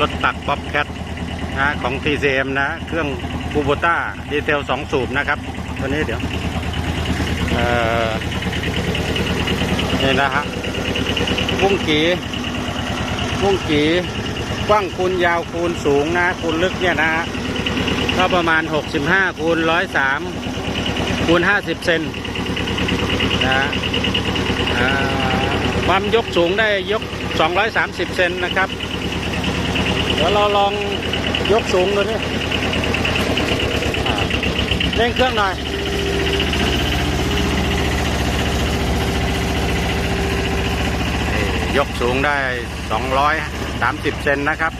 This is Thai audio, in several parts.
รถตักป๊อปแคทนะของ TCM นะ เครื่องคูโบต้าดีเซล 2 สูบนะครับ ตัวนี้เดี๋ยวนี่นะฮะวุ้งกีวุ้งกีกว้างคูณยาวคูณสูงนะคูณลึกเนี่ยนะฮะก็ประมาณ 65คูณ103คูณ50 เซนนะฮะความยกสูงได้ยก 230 เซนนะครับ เดี๋ยวเราลองยกสูงดูนี่อ่เร่งเครื่องหน่อยยกสูงได้ 230 เซนนะครับ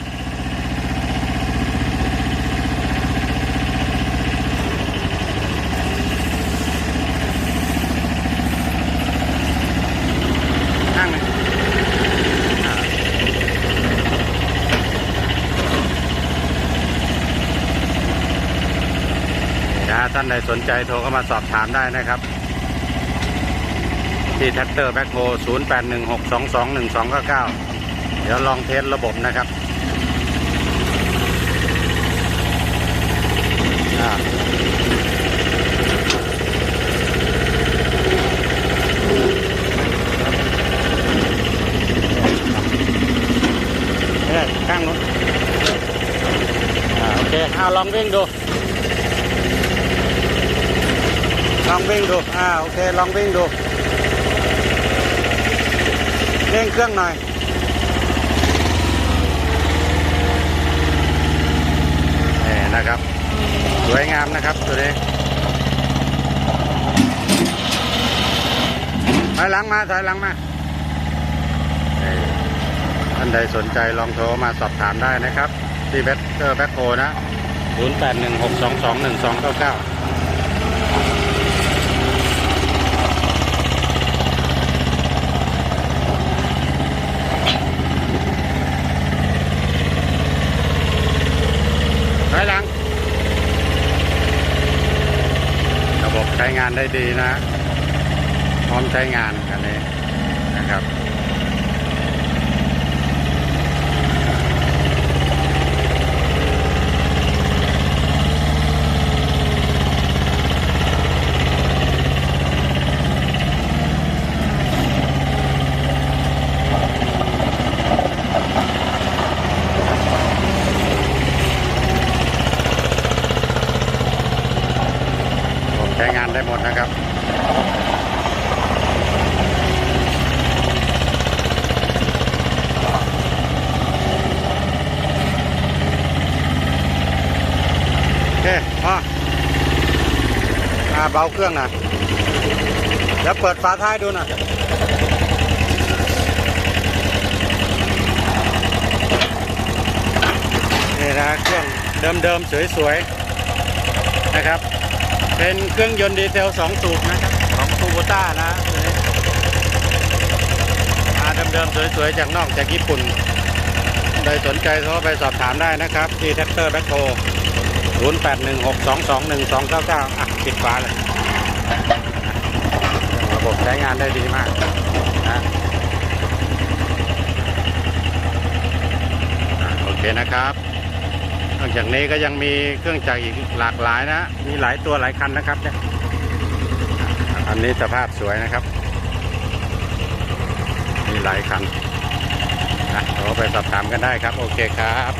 นั่งเลยอ่าถ้า ท่านใดสนใจโทรเข้ามาสอบถามได้นะครับ ที่แท็กเตอร์แบ็คโฮ0816221299 เดี๋ยวลองเทสระบบนะครับอ่าเนี่ยข้างนู้นอ่าโอเคเอาลองวิ่งดู ลองวิ่งดู อ่า โอเค ลองวิ่งดู เร่งเครื่องหน่อย นี่นะครับ สวยงามนะครับตัวนี้ถอยหลังมา ถอยหลังมานี่ท่านใดสนใจลองโทรมาสอบถามได้นะครับ ที่เบสเตอร์แบ็คโฮนะ 0816221299 ถอยหลัง ระบบใช้ งานได้ดีนะ พร้อมใช้งานกันนี้นะครับ ผมใช้งานได้หมดนะครับโอเคพออ่าเบาเครื่องนะเดี๋ยวเปิดฝาท้ายดูน่อยนี่นะเครื่องเดิมๆสวยๆนะครับ เป็นเครื่องยนต์ดีเซล2สูบนะครับของคูโบต้านะมาเดิมๆสวยๆจากนอกจากญี่ปุ่นใครสนใจโทรไปสอบถามได้นะครับ ที่แท็กเตอร์แบ็คโฮ0816221299 อะปิดฝาเลย ระบบใช้งานได้ดีมากนะโอเคนะครับ นอกจากนี้ก็ยังมีเครื่องจักรอีกหลากหลายนะ มีหลายตัวหลายคันนะครับเนี่ยอันนี้สภาพสวยนะครับ มีหลายคันนะเราไปสอบถามกันได้ครับ โอเคครับ